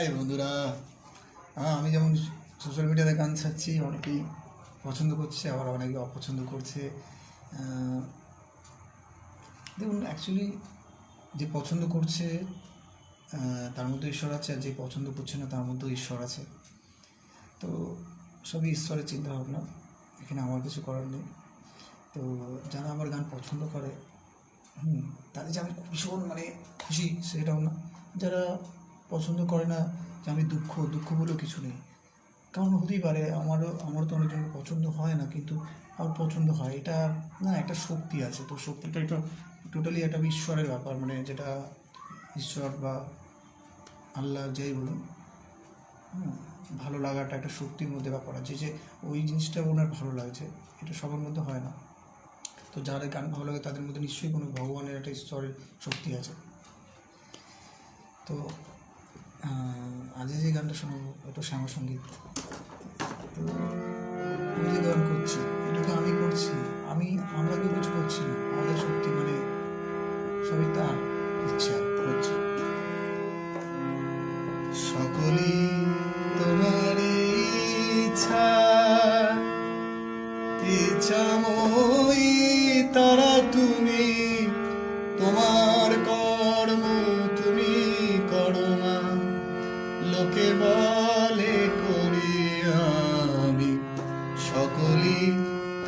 High বন্ধুরা? হ্যাঁ আমি যেমন সোশ্যাল মিডিয়াতে গান ছাড়ছি, অনেকেই পছন্দ করছে, আবার অনেকে অপছন্দ করছে। দেখুন অ্যাকচুয়ালি যে পছন্দ করছে তার মধ্যে ঈশ্বর আছে, আর যে পছন্দ করছে না, তার মধ্যেও ঈশ্বর আছে। তো সবই ঈশ্বরের চিন্তা ভাবনা এখানে আমার কিছু করার নেই। তো যারা আমার গান পছন্দ করে, হুম, তাদের যে আমি ভীষণ মানে খুশি, সেটাও না। যারা পছন্দ করে না যে আমি দুঃখ দুঃখ বলেও কিছু নেই। কারণ হতেই পারে আমারও আমারও তো অনেকজন পছন্দ হয় না, কিন্তু আমার পছন্দ হয়। এটা না, একটা শক্তি আছে। তো শক্তিটা এটা টোটালি একটা ঈশ্বরের ব্যাপার মানে যেটা ঈশ্বর বা আল্লাহ যাই বলুন ভালো লাগাটা একটা শক্তির মধ্যে ব্যাপার আছে যে, ওই জিনিসটা ওনার ভালো লাগছে। এটা সবার মধ্যে হয় না। তো যাদের গান ভালো লাগে, তাদের মধ্যে নিশ্চয়ই কোনো ভগবানের একটা ঈশ্বরের শক্তি আছে। তো আহ, আজ যে গানটা শোনাবো এটা শ্যামা সংগীত তো যে গান করছি এটাকে আমি করছি আমি আমরা কিছু করছি না আমাদের শক্তি মানে সবই তার ইচ্ছা সকলেই তোমার ইচ্ছা ইচ্ছাময়ী তারা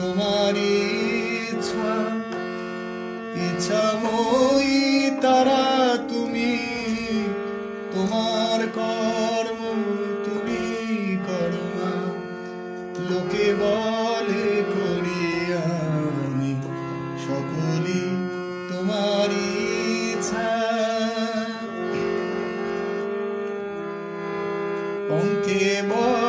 তোমার ইচ্ছা, ইচ্ছাময়ী তারা তুমি। তোমার কর্ম তুমি করো লোকে বলে করি আমি। সকলই তোমার ইচ্ছা। পঙ্কে বদ্ধ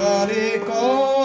কারে কর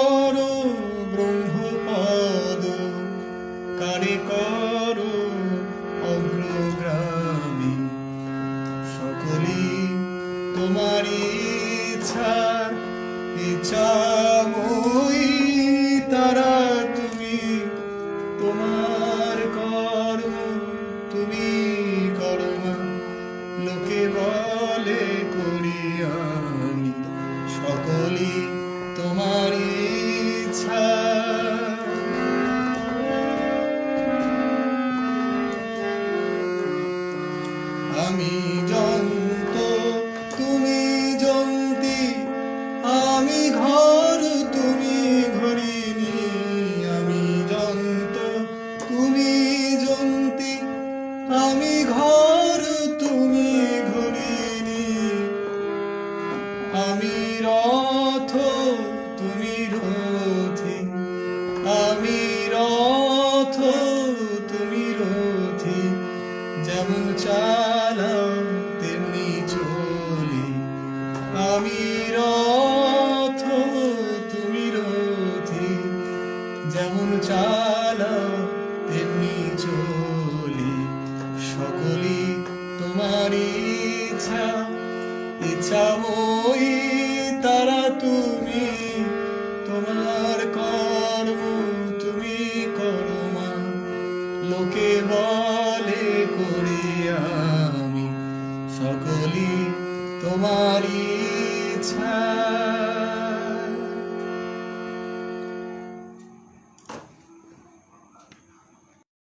ইচ্ছাময়ী তারা তুমি, তোমার কর্ম তুমি করো মা। লোকে বলে করি আমি সকলি তোমার ইচ্ছা।